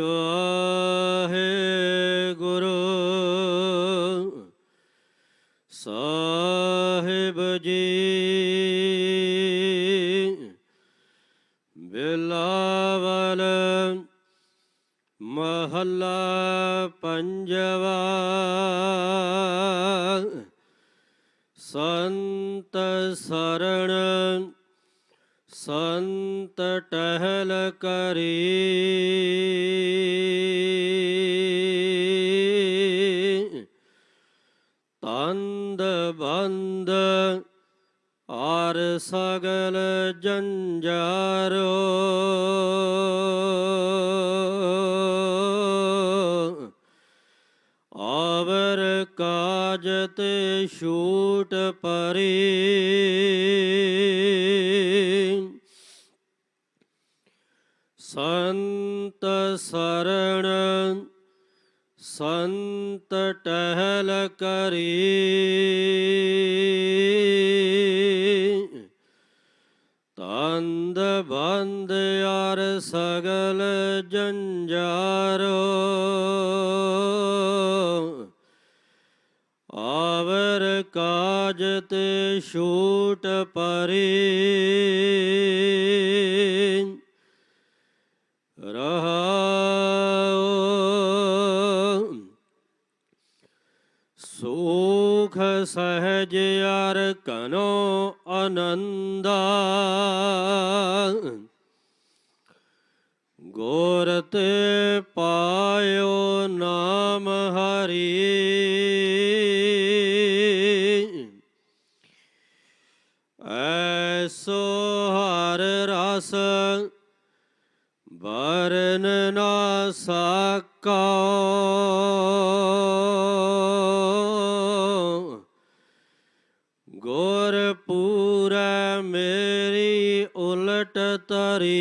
ਵਾਹਿਗੁਰੂ ਸਾਹਿਬ ਜੀ ਬਿਲਾਵਲ ਮਹੱਲਾ ਪੰਜਵਾ ਸੰਤ ਸਰਣ ਸੰਤ ਟਹਿਲ ਕਰੀ। ਤੰਦ ਬੰਦ ਆਰ ਸਗਲ ਜੰਜਾਰੋ। ਛੂਟ ਪਰੇ। ਸੰਤ ਸਰਣ ਸੰਤ ਟਹਿਲ ਕਰੀ। ਕਾਜ ਤੇ ਛੂਟ ਪਰੀ। ਰਹਾਉ। ਸੁਖ ਸਹਜ ਅਰ ਕਨੋ ਆਨੰਦਾ। ਗੁਰ ਤੇ ਪਾਇਓ ਨਾਮ ਹਰੀ। ਵਰਨ ਨਾ ਸਕੋ। ਗੁਰ ਪੂਰੈ ਮੇਰੀ ਉਲਟ ਤਰੀ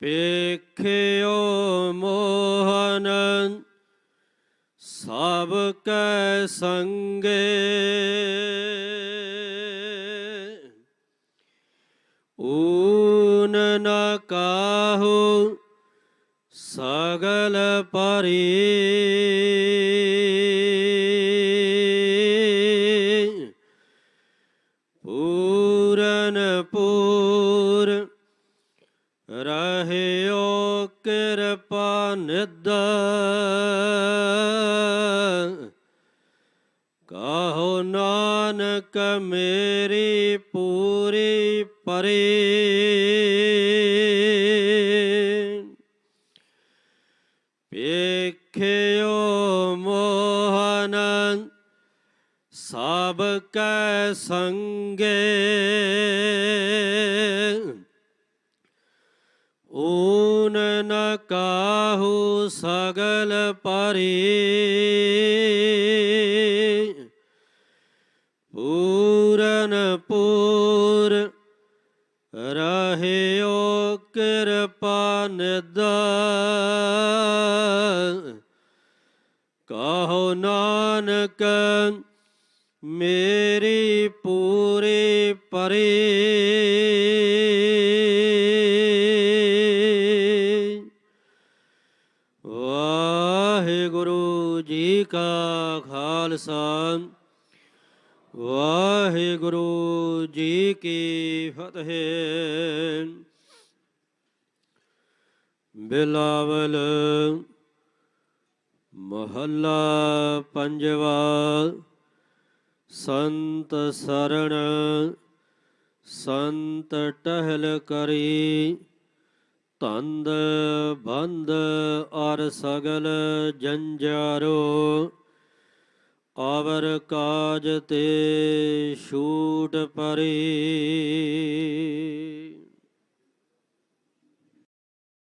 ਪੇਖਿਓ ਮੋਹਨ ਸਭ ਕੈ ਸੰਗੇ। ਨ ਕਾਹੂ ਸਗਲ ਪਰੀ। ਪੂਰਨ ਪੂਰ ਰਹਿਓ ਕਿਰਪਾ ਨਿਦ ਕਹੋ ਨਾਨਕ ਮੇਰੀ ਪੂਰੀ ਪਰੀ। ਸਭ ਕੈ ਸੰਗੇ। ਊਨ ਨ ਕਾਹੂ ਸਗਲ ਪਰੀ। ਪੂਰਨ ਪੂਰ ਰਹਿਓ ਕਿਰਪਾ ਨਿਦ ਕਹੋ ਨਾਨਕ ਮੇਰੀ ਪੂਰੇ ਪਰੇ। ਵਾਹਿਗੁਰੂ ਜੀ ਕਾ ਖਾਲਸਾ। ਵਾਹਿਗੁਰੂ ਜੀ ਕੀ ਫਤਿਹ। ਬਿਲਾਵਲ ਮਹੱਲਾ ਪੰਜਵਾ। ਸੰਤ ਸਰਣ ਸੰਤ ਟਹਿਲ ਕਰੀ ਤੰਦ ਬੰਦ ਅਰ ਸਗਲ ਜੰਜਾਰੋ ਆਵਰ ਕਾਜ ਤੇ ਛੂਟ ਪਰੀ।